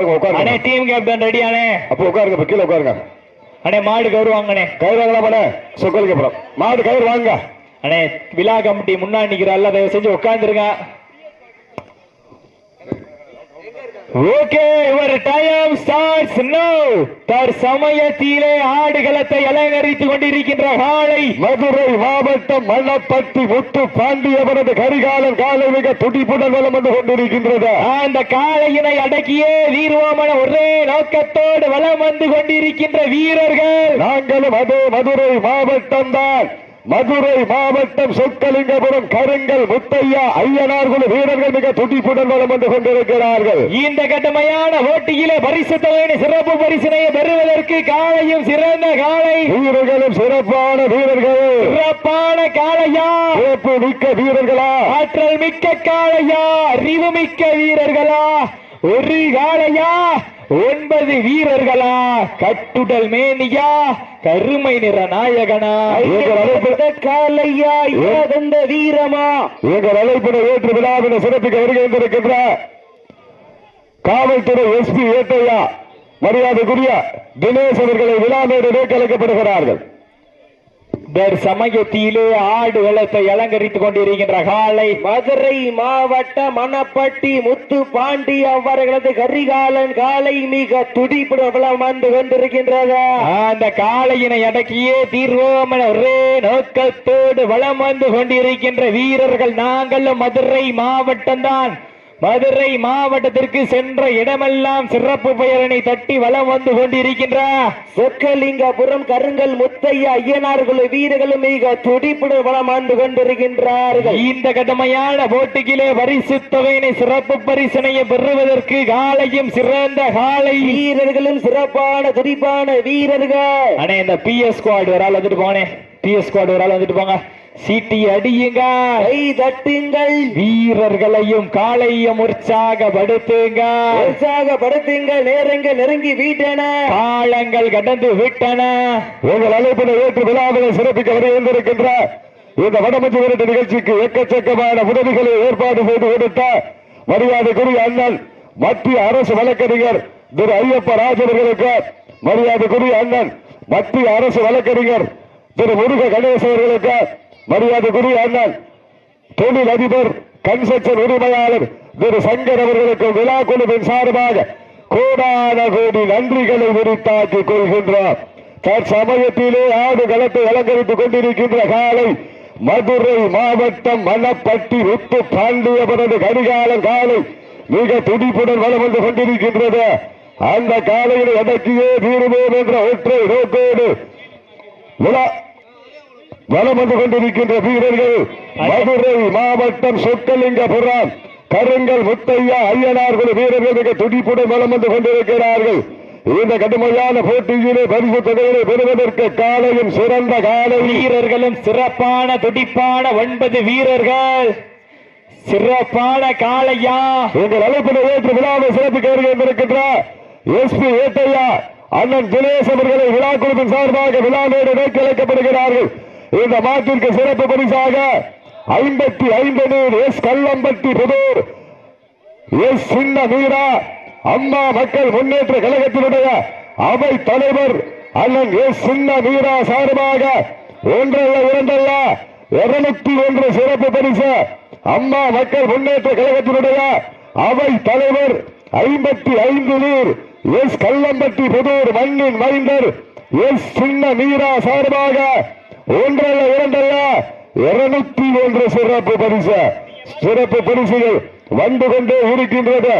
அண்ணே team captain ரெடியானே அப்போ உட்காருங்க இப்ப கீழே உட்காருங்க. அண்ணே மாடு கவுருவாங்கண்ணே கயிறு வாங்கலாமாண்ணே சொக்கலுக்கு அப்புறம். மாடு கயிறு வாங்க. அண்ணே விழா கமிட்டி முன்னாடி நிக்கிறாள் தயவு செஞ்சு உட்காந்துருங்க okay your time starts now தர் சமயத்திலே ஆடுகளத்தை அலங்கரித்துக் கொண்டிருக்கின்ற காலை மதுரை மாவட்டம் மல்லப்பட்டி முத்து பாண்டியவரது கரிகாலம் காலை மிக துடிப்புடன் வலம் வந்து கொண்டிருக்கின்றது. அந்த காளையினை அடக்கியே வீரவாமன ஒரே நோக்கத்தோடு வலம் வந்து கொண்டிருக்கின்ற வீரர்கள். நாங்களும் அதே மதுரை மாவட்டம் தான். மதுரை மாவட்டம் சொக்கலிங்கபுரம் கருங்கல் முத்தையா ஐயனார் குழு வீரர்கள் மிக துடிப்புடன் வலம் வந்து கொண்டிருக்கிறார்கள். இந்த கடுமையான போட்டியிலே பரிசு தொகையினை சிறப்பு பரிசினை பெறுவதற்கு காளையும் சிறந்த காளை வீரர்களும் சிறப்பான வீரர்கள். சிறப்பான காளையா. சிறப்பு மிக்க வீரர்களா. ஆற்றல் மிக்க காளையா. அறிவு மிக்க வீரர்களா. ஒரு காளையா. ஒன்பது வீரர்களா? கட்டுடல் மேனியா? கருமை நிற நாயகனா? காளையா இழந்த வீரமா? எங்கள் அழைப்பினை ஏற்று விழாவினை சிறப்பிக்க வருகை வந்திருக்கின்ற காவல்துறை எஸ்பி ஏட்டையா மரியாதைக்குரிய தினேஷ் அவர்களை விழா மேடையிலே கலைக்கப்படுகிறார்கள் சமயத்திலே ஆடு வெள்ளத்தை அலங்கரித்துக் கொண்டிருக்கின்ற காலை மதுரை மாவட்ட மணப்பட்டி முத்து பாண்டி அவர்களது கரிகாலன் காலை மிக துடிப்புடன் வந்து கொண்டிருக்கின்றது. அந்த காளையினை அடக்கியே தீர்வோம் ஒரே நோக்கத்தோடு வளம் வந்து கொண்டிருக்கின்ற வீரர்கள் நாங்களும் மதுரை மாவட்டம் தான் மதுரை மாவட்டத்திற்கு சென்ற இடமெல்லாம் சிறப்பு பெயரனை தட்டி வலம் வந்து கொண்டிருக்கின்ற சொக்கலிங்கபுரம் கருங்கல் முத்தையா ஐயனார்கள் வீரர்களும் மிக துடிப்புடன் வளம் வந்து கொண்டிருக்கின்றார்கள். இந்த கடுமையான போட்டியிலே பரிசு தொகையினை சிறப்பு பரிசனையை பெறுவதற்கு காலையும் சிறந்த காலை. வீரர்களும் சிறப்பான துடிப்பான வீரர்கள். அண்ணே இந்த பி எஸ் ஸ்குவாட் ஒரு ஆள் வந்துட்டு போனே பி எஸ் ஸ்குவாட் ஒரு ஆள் வந்துட்டு போங்க. சீட்டி அடியுங்க. கை தட்டுங்கள். வீரர்களையும் காளையும் உற்சாகப்படுத்துங்க. உற்சாகப்படுத்துங்க நேரங்கள் நெருங்கி விட்டன. காலங்கள் கடந்து விட்டன. உங்கள் அழைப்பினை ஏற்று விழாவினை சிறப்பிக்க வருகை வந்திருக்கின்ற இந்த வடமஞ்சு விரட்டு நிகழ்ச்சிக்கு எக்கச்சக்கமான உதவிகளை ஏற்பாடு செய்து கொடுத்த மரியாதைக்குரிய அண்ணன் மத்திய அரசு வழக்கறிஞர் திரு ஐயப்ப ராஜ் அவர்களுக்கு மரியாதைக்குரிய அண்ணன் மத்திய அரசு வழக்கறிஞர் திரு முருக கணேச் அவர்களுக்கு மரியாதைக்குரிய அண்ணன் தொழில் அதிபர் கன்ஸ்ட்ரக்ஷன் உரிமையாளர் திரு சங்கர் அவர்களுக்கு விழா குழுவின் சார்பாக கோடான கோடி நன்றிகளை உரித்தாக்கிக் கொள்கின்றார். தற்சமயத்திலே ஆடு களத்தை அலங்கரித்துக் கொண்டிருக்கின்ற காலை மதுரை மாவட்டம் மணப்பட்டி உப்பு பாண்டியபுரது கடிகாலம் காலை மிக துடிப்புடன் வளம் வந்து கொண்டிருக்கின்றது. அந்த காலையில் எதற்கே தீருவோம் என்ற ஒற்றை நோக்கோடு விழா வலம் வந்து கொண்டிருக்கின்ற வீரர்கள் மதுரை மாவட்டம் சொக்கலிங்கபுரம் கருங்கல் முத்தையா ஐயனார் குழு வீரர்கள் மிக துடிப்புடன் வலம் வந்து கொண்டிருக்கிறார்கள். இந்த கடுமையான போட்டியிலே பரிசு தொகையை பெறுவதற்கு காலையும் சிறந்த காலை. வீரர்களும் சிறப்பான துடிப்பான ஒன்பது வீரர்கள். சிறப்பான காளையா. எங்கள் அழைப்பினை ஏற்று விழாவை சிறப்பிக்க வருகை வந்திருக்கின்ற எஸ்பி ஏட்டையா அண்ணன் தினேஷ் அவர்களை விழா குழுவின் சார்பாக விழா நோக்கி அழைக்கப்படுகிறார்கள் இந்த மாட்டிற்கு சிறப்பு பரிசாக ஐம்பத்தி ஐந்து நூறு எஸ் கல்லம்பட்டி புதூர். எஸ் சின்ன மீரா அம்மா மக்கள் முன்னேற்ற கழகத்தினுடைய அவை தலைவர் அண்ணன் எஸ் சின்ன மீரா சார்பாக ஒன்றல்ல இரண்டல்ல இருநூத்தி ஒன்று சிறப்பு பரிசு. அம்மா மக்கள் முன்னேற்ற கழகத்தினுடைய அவை தலைவர் ஐம்பத்தி ஐந்து நீர் எஸ் கல்லம்பட்டி புதூர் மண்ணின் மைந்தர் எஸ் சின்ன மீரா சார்பாக ஒன்றல்ல இரண்டல்ல. இருநூத்தி ஒன்று சிறப்பு பரிசு. சிறப்பு பரிசுகள் வந்து கொண்டே இருக்கின்றது.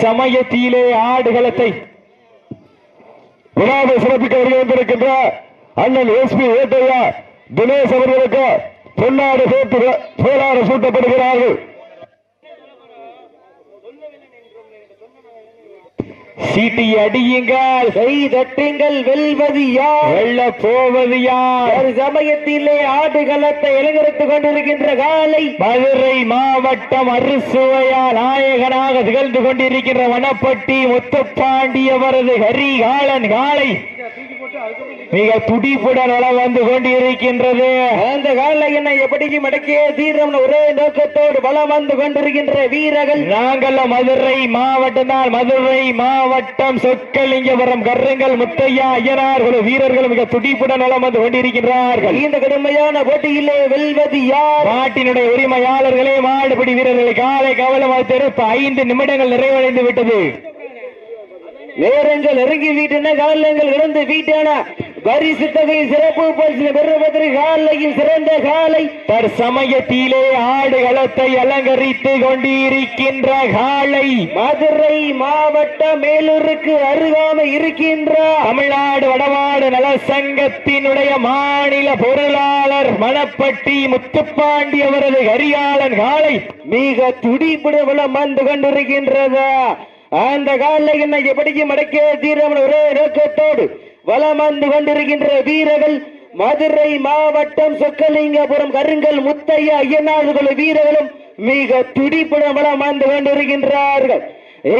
சமயத்திலே ஆடுகளத்தை விழாவை சிறப்பிக்க வருகை வந்திருக்கின்ற அண்ணன் எஸ்பி ஏட்டையா தினேஷ் அவர்களுக்கு பொன்னாடு சேர்த்து போராட சூட்டப்படுகிறார்கள் சீட்டி அடியுங்கள். கை தட்டுங்கள் வெல்வது யார்? வெல்ல போவது யார்? ஒரு சமயத்திலே ஆடுகளத்தை இலங்கரித்துக் கொண்டிருக்கின்ற காலை. மதுரை மாவட்டம் அறுசுவையா நாயகனாக திகழ்ந்து கொண்டிருக்கின்ற வனப்பட்டி முத்துப்பாண்டியவரது ஹரிகாலன் காலை. மிக துடிப்புடன் வளம் வந்து கொண்டிருக்கின்றது. அந்த கால என்ன எப்படி மடக்கிய தீரம் ஒரே நோக்கத்தோடு வளம் வந்து கொண்டிருக்கின்ற வீரர்கள். நாங்கள் மதுரை மாவட்டம் தான் மதுரை மாவட்டம் சொக்கலிங்கபுரம் கருங்கல் முத்தையா ஐயனார்கள் வீரர்கள் மிக துடிப்புடன் வளம் வந்து கொண்டிருக்கின்றார்கள். இந்த கடுமையான போட்டியிலே வெல்வது யார்? நாட்டினுடைய உரிமையாளர்களே மாடுபிடி வீரர்களை காலை கவலமாக திருப்ப ஐந்து நிமிடங்கள் நிறைவடைந்து விட்டது. நேரங்கள் நெருங்கி வீட்டின காலங்கள் இழந்து வீட்டான பரிசு தொகை சிறப்பு பரிசு பெறுவதற்கு காலையும் சிறந்த காலை. தற்சமயத்திலே ஆடுகளத்தை அலங்கரித்து கொண்டிருக்கின்ற காலை. மதுரை மாவட்ட மேலூருக்கு அருகாமை இருக்கின்ற தமிழ்நாடு வடமாடு நல சங்கத்தினுடைய மாநில பொருளாளர் மணப்பட்டி முத்துப்பாண்டி அவரது கரிகாலன் காலை. மிக துடிப்புடன் வந்து கொண்டிருக்கின்றதா. அந்த காலில் என்னை எப்படிக்கு மடக்கிய தீரமன் ஒரே நோக்கத்தோடு வலம் வந்து கொண்டிருக்கின்ற வீரர்கள் மதுரை மாவட்டம் சொக்கலிங்கபுரம் கருங்கல் முத்தையா ஐயனார்கள் வீரர்களும் மிக துடிப்புடன் வலம் வந்து கொண்டிருக்கின்றார்கள்.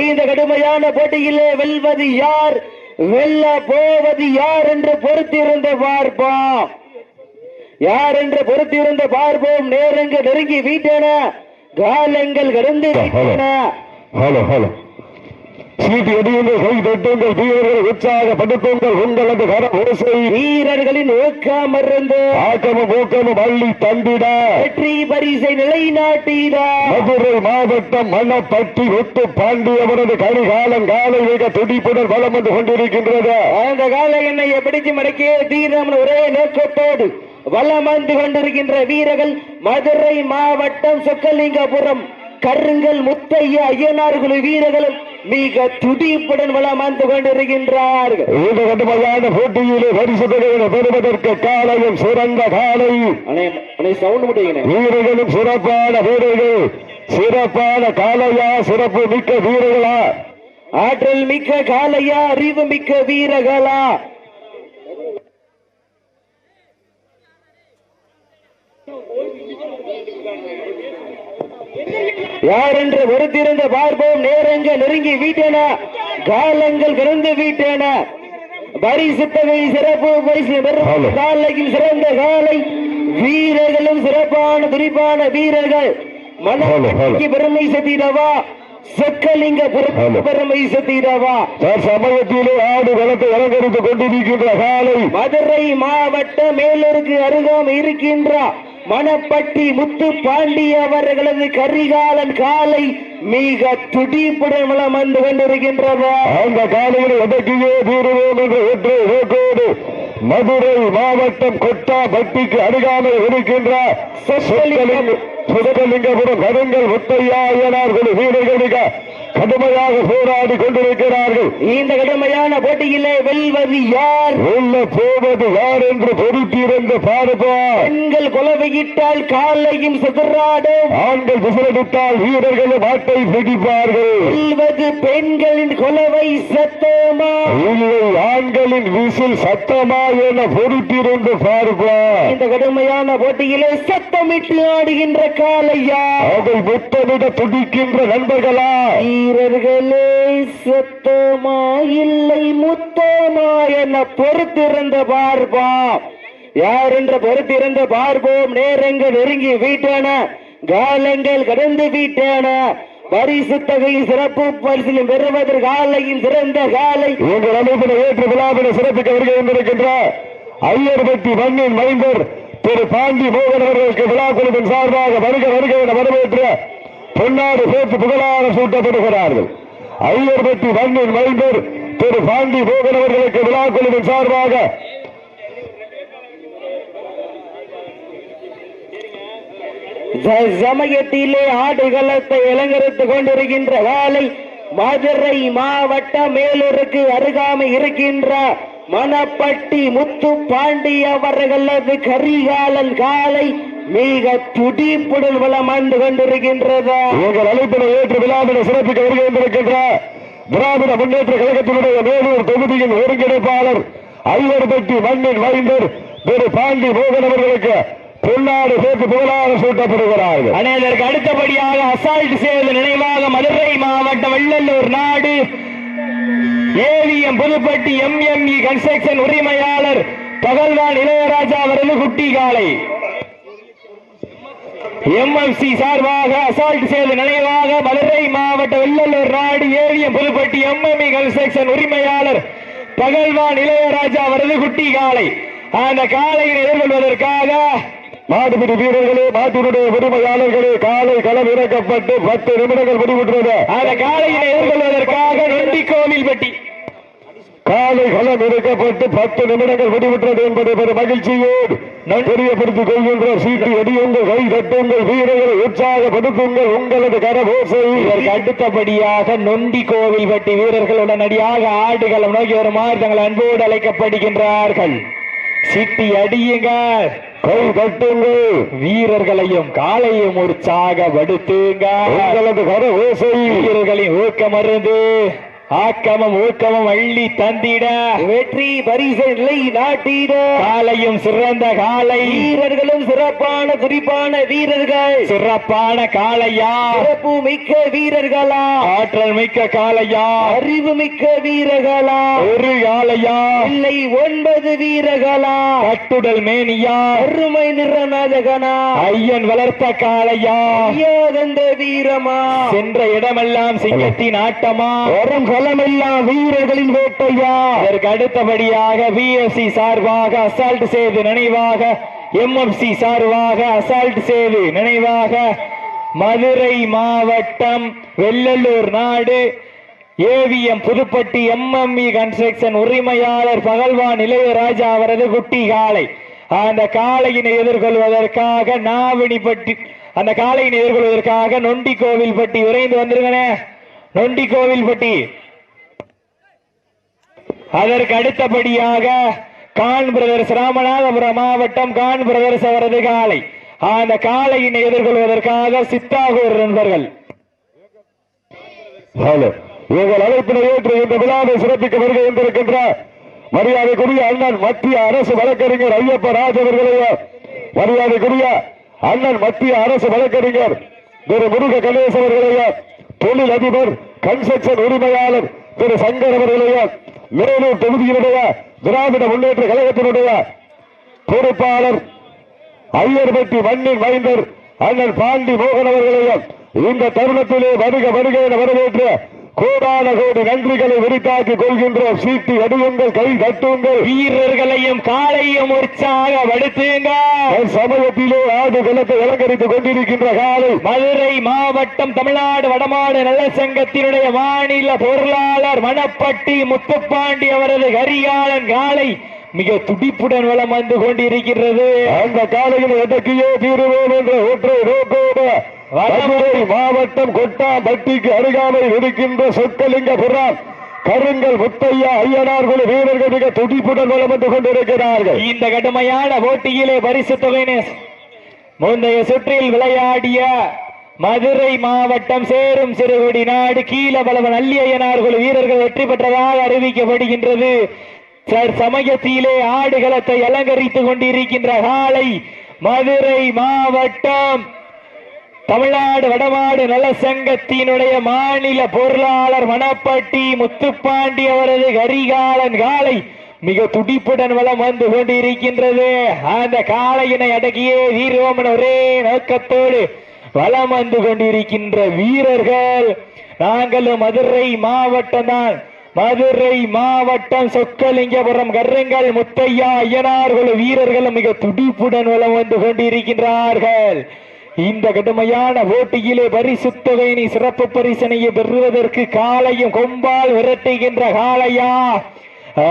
இந்த கடுமையான போட்டியிலே வெல்வது யார்? வெல்ல போவது யார் என்று பொறுத்திருந்து பார்ப்போம். யார் என்று பொறுத்திருந்து பார்ப்போம். நேரங்கள் நெருங்கி வீட்டன? காலங்கள் கடந்து விட்டன? Hello hello. சீட்டு எடியுங்கள் கை தட்டுங்கள் வீரர்களை உற்சாகப்படுத்துங்கள் உங்களது கர ஓசை வீரர்களின் ஊக்கமருந்து ஆக்கமும் ஊக்கமும் அள்ளி தந்திட. வெற்றி பரிசை நிலைநாட்டிட. மதுரை மாவட்டம் மணப்பட்டி ஒத்து பாண்டியவரது கரிகாலம் காலை மிக துடிப்புடன் வலம் வந்து கொண்டிருக்கின்றது. அந்த கால என்னை பிடிச்சு மடக்கிய தீரம் ஒரே நோக்கத்தோடு வலம் வந்து கொண்டிருக்கின்ற வீரர்கள் மதுரை மாவட்டம் சொக்கலிங்கபுரம். கருங்கல் முத்தையா ஐயனார் குழு வீரர்களும் மிக துடிப்புடன் வலம் வந்து கொண்டிருக்கின்றார்கள். இந்த கடுமையான போட்டியிலே பரிசு பெறுவதற்கு காலையும் சிறந்த காலை. சவுண்ட் வீரர்களும் சிறப்பான வீரர்கள். சிறப்பான காலையா சிறப்பு மிக்க வீரர்களா? ஆற்றல் மிக்க காலையா அறிவு மிக்க வீரர்களா? யார் என்று பொறுத்திருந்த பார்ப்போம் நேரங்கள் நெருங்கி வீட்டன காலங்கள் கடந்து வீட்டன பரிசு தொகை சிறப்பு பரிசு. காலையில் சிறந்த காலை வீரர்களும் சிறப்பான துடிப்பான வீரர்கள் ஹலோ, ஹலோ. மன பெருமை சத்திரவா சொக்கலிங்க. பெருமை சத்திரவா சமயத்திலே ஆடு வளத்தை அலங்கரித்துக் கொண்டிருக்கின்ற காலை மதுரை மாவட்ட மேலூருக்கு அருகாமை இருக்கின்ற மணப்பட்டி முத்து பாண்டி அவர்களது கரிகாலன் காலை மிக துடிப்புடன் வலம் வந்து கொண்டிருக்கின்றது. அந்த காலையில் எதற்கையே தீருவோம் என்ற ஒற்றை மதுரை மாவட்டம் கொட்டாபட்டிக்கு அருகாமல் இருக்கின்ற சொக்கலிங்கபுரம் கருங்கல் முத்தையா வீரர்கள் மிக கடுமையாக போராடி கொண்டிருக்கிறார்கள். இந்த கடுமையான போட்டியிலே வெல்வது யார்? உள்ள போவது யார் என்று பொறுத்திருந்து பார்ப்போம் பெண்கள் குலவையிட்டால் காலையும் சிதறாடும் ஆண்கள் விசிலடித்தால் வீரர்களும் ஆட்டை பிடிப்பார்கள். வெல்வது பெண்களின் குலவை சத்தமா? இல்லை ஆண்களின் விசில் சத்தமா என பொறுத்திருந்து பார்ப்போம் இந்த கடுமையான போட்டியிலே சத்தமிட்டு ஆடுகின்ற காலையா அதை முத்தமிட துடிக்கின்ற நண்பர்களா? வீரர்களே செத்தோமா இல்லை முத்தோமா என பொறுத்திருந்த பார்ப்போம் யார் என்ற பொறுத்திருந்த பார்ப்போம் நேரங்கள் நெருங்கி வீட்டான காலங்கள் கடந்து வீட்டான. பரிசு தொகை சிறப்பு பரிசிலும் பெறுவதற்கு காலையில் சிறந்த காலை. உங்கள் அமைப்பினை ஏற்று விழாவின சிறப்பிக்க வருகை வந்திருக்கின்ற ஐயர்பட்டி மண்ணின் மைந்தர் திரு பாண்டி மோகன் அவர்களுக்கு விழா குழுவின் சார்பாக வருக வருகை என வரவேற்று பொன்னாடு சேர்த்து புகழாக சூட்டப்படுகிறார்கள். ஐயர்பட்டி மண்ணின் மைந்தர் திரு பாண்டி மோகன் அவர்களுக்கு விழா குழுவின் சார்பாக. ச- சமயத்திலே ஆடுகளத்தை அலங்கரித்துக் கொண்டிருக்கின்ற காலை மதுரை மாவட்ட மேலூருக்கு அருகாமை இருக்கின்ற மணப்பட்டி முத்து பாண்டி அவர்களது கரிகாலன் காலை மிக துடிப்புடன் வளம் வந்து கொண்டிருக்கின்றது. உங்கள் அழைப்பினை ஏற்று விழாவினை சிறப்பிக்க வருகை வந்திருக்கின்ற திராவிட முன்னேற்ற கழகத்தினுடைய மேலூர் தொகுதியின் ஒருங்கிணைப்பாளர் ஐவர்பட்டி மண்ணின் மைந்தர் திரு பாண்டி மோகன் அவர்களுக்கு பொன்னாடு சேர்த்து புகழாக சூட்டப்படுகிறார்கள். இதற்கு அடுத்தபடியாக அசால்ட் செய்த நினைவாக மதுரை மாவட்டம் வெள்ளல்லூர் நாடு. ஏவிஎம் புதுப்பட்டி எம்எம்இ கன்ஸ்ட்ரக்ஷன் உரிமையாளர் பகல்வான் இளையராஜா அவரது குட்டி காலை எம்எஃப்சி சார்பாக அசால்ட் செய்த நினைவாக மதுரை மாவட்ட வெள்ளலூர் நாடு ஏவிஎம் புதுப்பட்டி எம்எம்இ கன்ஸ்ட்ரக்ஷன் உரிமையாளர் பகல்வான் இளையராஜா அவரது குட்டி காலை அந்த காலையை எதிர்கொள்வதற்காக மாட்டுப்பிடி வீரர்களே மாட்டினுடைய உரிமையாளர்களே காலை களம் இறக்கப்பட்டு பத்து நிமிடங்கள் முடிவுற்றது. அந்த காலையினை எதிர்கொள்வதற்காக நொண்டி கோவில்பட்டி காலை களம் பத்து நிமிடங்கள் முடிவுற்றது என்பதை பெரும் மகிழ்ச்சியோடு தெரியப்படுத்திக் கொள்கின்ற சீட்டு எடியுங்கள் கை தட்டுங்கள் வீரர்களை உற்சாகப்படுத்துங்கள். உங்களது கரபோசை இதற்கு அடுத்தபடியாக நொண்டி கோவில்பட்டி வீரர்கள் உடனடியாக ஆடுகளம் நோக்கி வருமாறு தங்கள் அன்போடு அழைக்கப்படுகின்றார்கள். சிட்டி அடியுங்கள் கை தட்டுங்கள். வீரர்களையும் காலையும் உற்சாகப்படுத்துங்க உங்களது கரபோசை வீரர்களின் ஊக்கமருந்து ஆக்கமும் ஊக்கமும் அள்ளி தந்திட. வெற்றி பரிசை நிலை நாட்டிட. காலையும் சிறந்த காலை. வீரர்களும் சிறப்பான குறிப்பான வீரர்கள். சிறப்பான காளையா. சிறப்பு மிக்க வீரர்களா. ஆற்றல் மிக்க காளையா. அறிவு மிக்க வீரர்களா. ஒரு காளையா. இல்லை ஒன்பது வீரர்களா. கட்டுடல் மேனியா. அருமை நிறநாதகனா ஐயன் வளர்த்த ஐயாதந்த வீரமா. சென்ற இடமெல்லாம் சிங்கத்தின் ஆட்டமா. வரும் களமெல்லாம் வீரர்களின் வேட்டையா? அதற்கு அடுத்தபடியாக பிஎஸ்சி சார்பாக அசால்ட் செய்து நினைவாக எம்எஃப்சி சார்பாக அசால்ட் செய்து நினைவாக மதுரை மாவட்டம் வெள்ளலூர் நாடு ஏவிஎம் புதுப்பட்டி எம்எம்இ கன்ஸ்ட்ரக்ஷன் உரிமையாளர் பகல்வான் இளையராஜா அவரது குட்டி காளை. அந்த காளையினை எதிர்கொள்வதற்காக நாவணிப்பட்டி அந்த காளையினை எதிர்கொள்வதற்காக நொண்டி கோவில்பட்டி விரைந்து வந்திருக்கனே நொண்டி கோவில்பட்டி அதற்கு அடுத்தபடியாக கான் பிரதர்ஸ் ராமநாதபுரம் மாவட்டம் கான் பிரதர்ஸ் அவரது காலை. அந்த காலையினை எதிர்கொள்வதற்காக சித்தாகூர் நண்பர்கள். ஹலோ. எங்கள் அழைப்பினை ஏற்று இந்த விழாவை சிறப்பிக்க வருகை என்றிருக்கின்ற மரியாதைக்குரிய அண்ணன் மத்திய அரசு வழக்கறிஞர் ஐயப்ப ராஜ் மரியாதைக்குரிய அண்ணன் மத்திய அரசு வழக்கறிஞர் திரு முருக கணேச் அவர்களைய தொழில் அதிபர் கன்ஸ்ட்ரக்ஷன் உரிமையாளர் திரு சங்கர் அவர்களுடைய மேலூர் தொகுதியினுடைய திராவிட முன்னேற்ற கழகத்தினுடைய பொறுப்பாளர் ஐயர்பட்டி மண்ணின் மைந்தர் அண்ணன் பாண்டி மோகன் அவர்களையும் இந்த தருணத்திலே வருக வருக என வரவேற்று கோடான கோடி நன்றிகளை விரித்தாக்கிக் கொள்கின்றோம் சீட்டி அடியுங்கள் கை தட்டுங்கள். வீரர்களையும் காளையும் உற்சாகப்படுத்துங்க சமயத்திலே ஆடு குலத்தை அலங்கரித்துக் கொண்டிருக்கின்ற காலை மதுரை மாவட்டம் தமிழ்நாடு வடமாடு நல சங்கத்தினுடைய மாநில பொருளாளர் மணப்பட்டி முத்துப்பாண்டி அவரது கரிகாலன் காலை மிக துடிப்புடன் வலம் வந்து கொண்டிருக்கிறது அந்த காலையில் எதற்கையே தீருவோம் என்ற ஒற்றை நோக்கோடு மதுரை மாவட்டம் கொட்டாம்பட்டிக்கு அருகாமையில் இருக்கின்ற சொக்கலிங்கபுரம் கருங்கல் முத்தையா ஐயனார் குழு வீரர்கள் மிக துடிப்புடன் வலம் வந்து கொண்டிருக்கிறார்கள். இந்த கடுமையான போட்டியிலே பரிசு தொகையினை முந்தைய சுற்றில் விளையாடிய மதுரை மாவட்டம் சேரும் சிறுகுடி நாடு கீழபலவன் அல்லியனார் குழு வீரர்கள் வெற்றி பெற்றதாக அறிவிக்கப்படுகின்றது. சர் சமயத்திலே ஆடுகளத்தை அலங்கரித்துக் கொண்டிருக்கின்ற காலை மதுரை மாவட்டம் தமிழ்நாடு வடமாடு நல சங்கத்தினுடைய மாநில பொருளாளர் மணப்பட்டி முத்துப்பாண்டி அவரது கரிகாலன் காலை மிக துடிப்புடன் வலம் வந்து கொண்டிருக்கின்றது. அந்த காளையினை அடக்கியே வீரோமன் ஒரே நோக்கத்தோடு வலம் வந்து கொண்டிருக்கின்ற வீரர்கள். நாங்களும் மதுரை மாவட்டம் தான். மதுரை மாவட்டம் சொக்கலிங்கபுரம் கருங்கல் முத்தையா ஐயனார்கள் வீரர்களும் மிக துடிப்புடன் வலம் வந்து கொண்டிருக்கின்றார்கள். இந்த கடுமையான போட்டியிலே பரிசு சிறப்பு பரிசனையை பெறுவதற்கு காலையும் கொம்பால் விரட்டுகின்ற காளையா?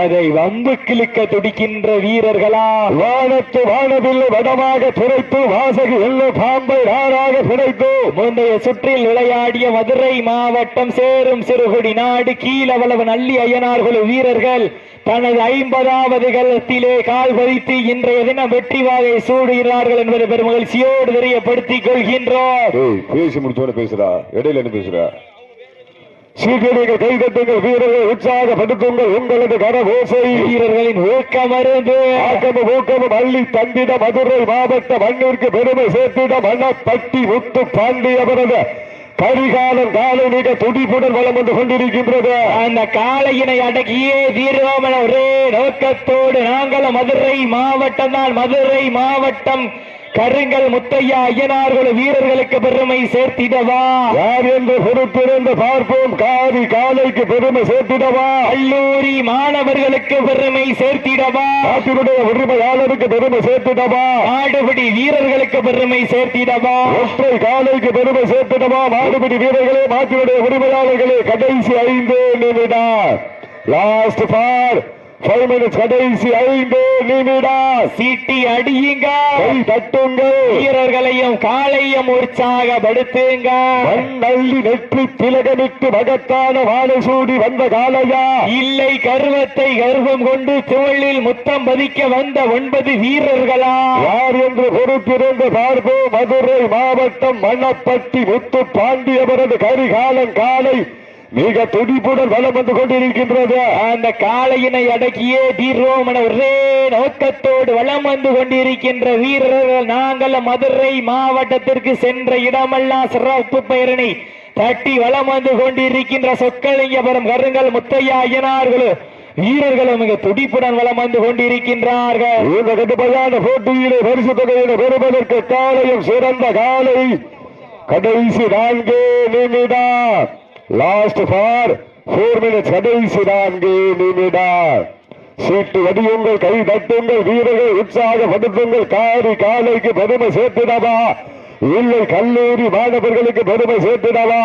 அதை வம்பு கிழிக்க துடிக்கின்ற வீரர்களா? வானத்து வானவில் வடமாக துரைத்து வாசகு எல்லோ பாம்பை நாராக பிணைத்து முந்தைய சுற்றில் விளையாடிய மதுரை மாவட்டம் சேரும் சிறுகுடி நாடு கீழவளவன் அள்ளி அய்யனார்குழு வீரர்கள். தனது ஐம்பதாவது கலத்திலே கால் பதித்து இன்றைய தினம் வெற்றி வாகை சூடுகிறார்கள் என்பதை பெருமகிழ்ச்சியோடு தெரியப்படுத்திக் கொள்கின்றோம். பேசி முடிச்சோட பேசுறா இடையில என்ன பேசுறா சீக்கிரங்கள் கை தட்டுங்கள் வீரர்களை உற்சாகப்படுத்துங்கள் உங்களது கரகோசை வீரர்களின் ஊக்கமருந்து. ஆக்கமும் ஊக்கமும் அள்ளி தந்திட மதுரை மாவட்ட மண்ணிற்கு பெருமை சேர்த்திட மணப்பட்டி முத்து பாண்டி அவரது கரிகாலம் காலை மிக துடிப்புடன் வளம் வந்து கொண்டிருக்கின்றது. அந்த காளையினை அடக்கியே தீர்வோம் ஒரே நோக்கத்தோடு நாங்கள் மதுரை மாவட்டம் தான் மதுரை மாவட்டம். கருங்கல் முத்தையா ஐயனார்கள் வீரர்களுக்கு பெருமை சேர்த்திடவா? யார் என்று பொறுத்திருந்து பார்ப்போம். காரி காலைக்கு பெருமை சேர்த்திடவா? கல்லூரி மாணவர்களுக்கு பெருமை சேர்த்திடவா? நாட்டினுடைய உரிமையாளருக்கு பெருமை சேர்த்திடவா? ஆடுபிடி வீரர்களுக்கு பெருமை சேர்த்திடவா? ஒற்றை காலைக்கு பெருமை சேர்த்திடவா? மாடுபிடி வீரர்களே நாட்டினுடைய உரிமையாளர்களே கடைசி ஐந்து நிமிடம். லாஸ்ட் ஃபார் கடைசி ஐந்து நிமிடம் சீட்டி அடியுங்க தட்டுங்கள். வீரர்களையும் காளையும் உற்சாகப்படுத்துங்க. மண்ணள்ளி நெற்றி திலகமிட்டு மகத்தான வாழை சூடி வந்த காலையா இல்லை கர்வத்தை கர்வம் கொண்டு தோளில் முத்தம் பதிக்க வந்த ஒன்பது வீரர்களா? யார் என்று பொறுத்திருந்து பார்ப்போம். மதுரை மாவட்டம் மண்ணப்பட்டி முத்து பாண்டியவரது கரிகாலன் காலை மிக துடிப்புடன் வலம் வந்து கொண்டிருக்கின்றது. அந்த காளையினை அடக்கியே தீர்வோம் என ஒரே நோக்கத்தோடு வலம் வந்து கொண்டிருக்கின்ற வீரர்கள் நாங்கள் மதுரை மாவட்டத்திற்கு சென்ற இடமெல்லாம் சிறப்பு பெயரணி தட்டி வலம் வந்து கொண்டிருக்கின்ற சொக்கலிங்கபுரம் கருங்கல் முத்தையா ஐயனார்கள் வீரர்களும் மிக துடிப்புடன் வலம் வந்து கொண்டிருக்கின்றார்கள். இந்த கடுமையான போட்டியிலே பரிசு தொகையினை பெறுவதற்கு காலையும் சிறந்த காலை கடைசி நான்கு நிமிடம். லாஸ்ட் ஃபார் போர் மினிட்ஸ் கடைசி நான்கு நிமிடம் சீட்டு வடியுங்கள் கை தட்டுங்கள் வீரர்கள் உற்சாகப்படுத்துங்கள் காரி காலைக்கு பெருமை சேர்த்திடவா? இல்லை கல்லூரி மாணவர்களுக்கு பெருமை சேர்த்திடவா?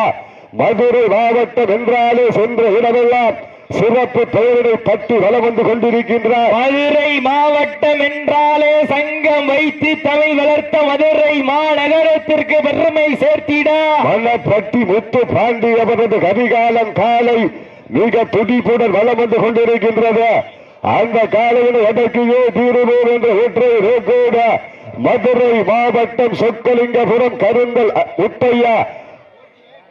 மதுரை மாவட்டம் என்றாலே சென்ற இடமெல்லாம் சிறப்பு பெயரினை பற்றி வலம் வந்து கொண்டிருக்கின்றார். மதுரை மாவட்டம் என்றாலே சங்கம் வைத்து தமிழ் வளர்த்த மதுரை மாநகரத்திற்கு பெருமை சேர்த்திட. மல்லப்பட்டி முத்து பாண்டி அவரது கரிகாலம் காலை மிக துடிப்புடன் வலம் வந்து கொண்டிருக்கின்றது. அந்த காலையில் அடக்கியே தீருவோம் என்ற ஒற்றை ரோக்கோட மதுரை மாவட்டம் சொக்கலிங்கபுரம் கருங்கல் முத்தையா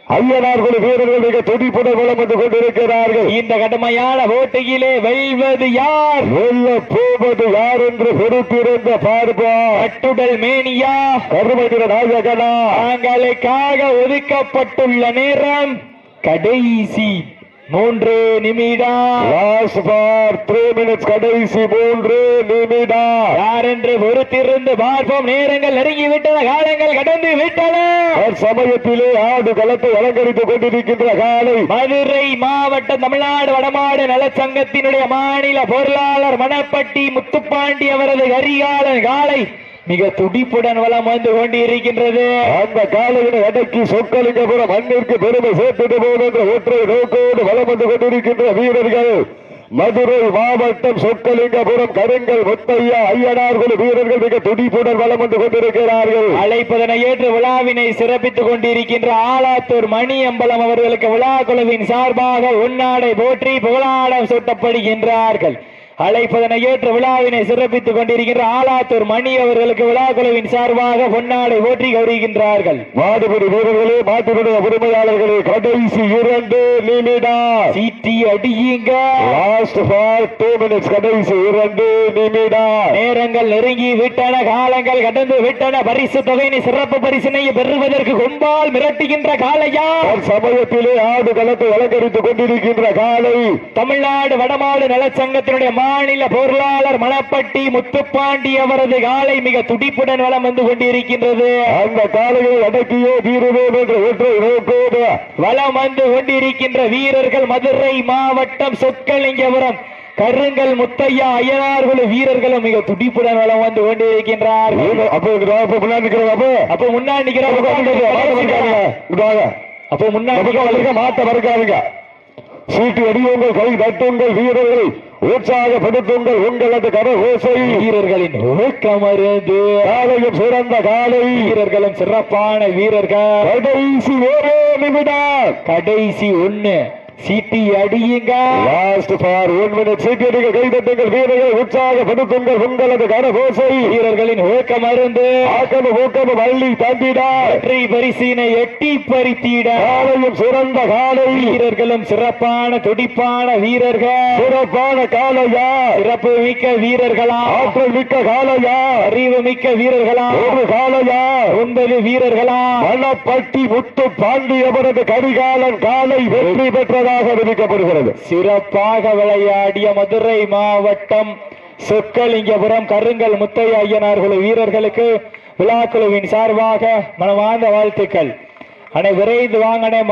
ஐயனார்கள் வீரர்கள் மிக துடிப்புடன் வலம் வந்து கொண்டிருக்கிறார்கள். இந்த கடுமையான போட்டியிலே வெல்வது யார்? வெல்ல போவது யார் என்று பொறுத்திருந்த கட்டுடல் மேனியா? கருமகிர நாயகனா? தாங்களுக்காக ஒதுக்கப்பட்டுள்ள நேரம் கடைசி மூன்று நிமிடம். லாஸ்ட் ஃபார் த்ரீ மினிட்ஸ் கடைசி மூன்று நிமிடம். யார் என்று பொறுத்திருந்து பார்ப்போம். நேரங்கள் நெருங்கி விட்டன காலங்கள் கடந்து விட்டன சமயத்திலே ஆடு களத்தை அலங்கரித்துக் கொண்டிருக்கின்ற காலை. மதுரை மாவட்ட தமிழ்நாடு வடமாடு நலச்சங்கத்தினுடைய மாநில பொருளாளர் மணப்பட்டி முத்துப்பாண்டி அவரது கரிகாலன் காலை. மிக துடிப்புடன் வலம் வந்து கொண்டிருக்கின்றது. அந்த காலையினை அடக்கி சொக்கலிங்கபுரம் மண்ணிற்கு பெருமை சேர்த்திடுவோம் என்ற ஒற்றை நோக்கோடு வலம் வந்து கொண்டிருக்கின்ற வீரர்கள். மதுரை மாவட்டம் சொக்கலிங்கபுரம் கருங்கல் முத்தையா ஐயனார்கள் வீரர்கள் மிக துடிப்புடன் வலம் வந்து கொண்டிருக்கிறார்கள். அழைப்பதனை ஏற்று விழாவினை சிறப்பித்துக் கொண்டிருக்கின்ற ஆலாத்தூர் மணி அம்பலம் அவர்களுக்கு விழா குழுவின் சார்பாக உன்னாடை போற்றி புகழாடம் சூட்டப்படுகின்றார்கள். அழைப்பதனை ஏற்று விழாவினை சிறப்பித்துக் கொண்டிருக்கின்ற ஆலாத்தூர் மணி அவர்களுக்கு விழா குழுவின் சார்பாக பொன்னாடை போற்றி கௌரிகின்றார்கள் மாடுபிடி வீரர்களே மாட்டினுடைய உரிமையாளர்களே கடைசி இரண்டு நிமிடம். சீட்டி அடியுங்க. லாஸ்ட் ஃபார் டூ மினிட்ஸ் கடைசி இரண்டு நிமிடம். நேரங்கள் நெருங்கி விட்டன காலங்கள் கடந்து விட்டன பரிசு தொகையினை சிறப்பு பரிசினை பெறுவதற்கு கொம்பால் மிரட்டுகின்ற காளையா? சமயத்திலே ஆடு களத்தை அலங்கரித்துக் கொண்டிருக்கின்ற காலை தமிழ்நாடு வடமாடு நலச்சங்கத்தினுடைய மாநில பொருளாளர் மணப்பட்டி முத்துப்பாண்டி அவரது காலை மிக துடிப்புடன் வலம் வந்து கொண்டிருக்கின்றது. அந்த காலையை அடக்கியே தீருவோம் என்ற ஒற்றை நோக்கோடு வலம் வந்து கொண்டிருக்கின்ற வீரர்கள் மதுரை மாவட்டம் சொக்கலிங்கபுரம் கருங்கல் முத்தையா ஐயனார்கள் வீரர்களும் மிக துடிப்புடன் வலம் வந்து கொண்டிருக்கின்றார்கள். இது- அப்போ முன்னாடி அப்போ? முன்னாடி அப்போ முன்னாடி மாட்ட மறுக்காதீங்க. சீட்டு அடியுங்கள் கை தட்டுங்கள் வீரர்களை உற்சாகப்படுத்துங்கள் உங்களது கர ஓசை. வீரர்களின் ஊக்கமருந்து காலையும் சிறந்த காலை. வீரர்களும் சிறப்பான வீரர்கள். கடைசி ஒரே நிமிடம். கடைசி ஒண்ணு. சீட்டி அடியுங்க. லாஸ்ட் ஃபார் ஒன் மினிட் சீக்கிரங்க கைதட்டுங்கள் வீரர்களை உற்சாகப்படுத்துங்கள் உங்களது கரகோசை வீரர்களின் ஊக்கம் அருந்து ஆக்கமும் ஊக்கமும் அள்ளி தந்திடா. வெற்றி பரிசினை எட்டி பறித்திட. காலையும் சிறந்த காலை. வீரர்களும் சிறப்பான துடிப்பான வீரர்கள். சிறப்பான காலையா? சிறப்பு மிக்க வீரர்களா? ஆற்றல் மிக்க காலையா? அறிவு மிக்க வீரர்களா? ஒரு காலையா? ஒன்பது வீரர்களா? மணப்பட்டி முத்து பாண்டியவரது கரிகாலன் காலை வெற்றி சிறப்பாக அறிவிக்கப்படுகிறது சிறப்பாக விளையாடிய மதுரை மாவட்டம் சொக்கலிங்கபுரம் கருங்கல் முத்தைய ஐயனார்கள் வீரர்களுக்கு விழாக்குழுவின் சார்பாக மனமார்ந்த வாழ்த்துக்கள். அனை விரைந்து வாங்கனே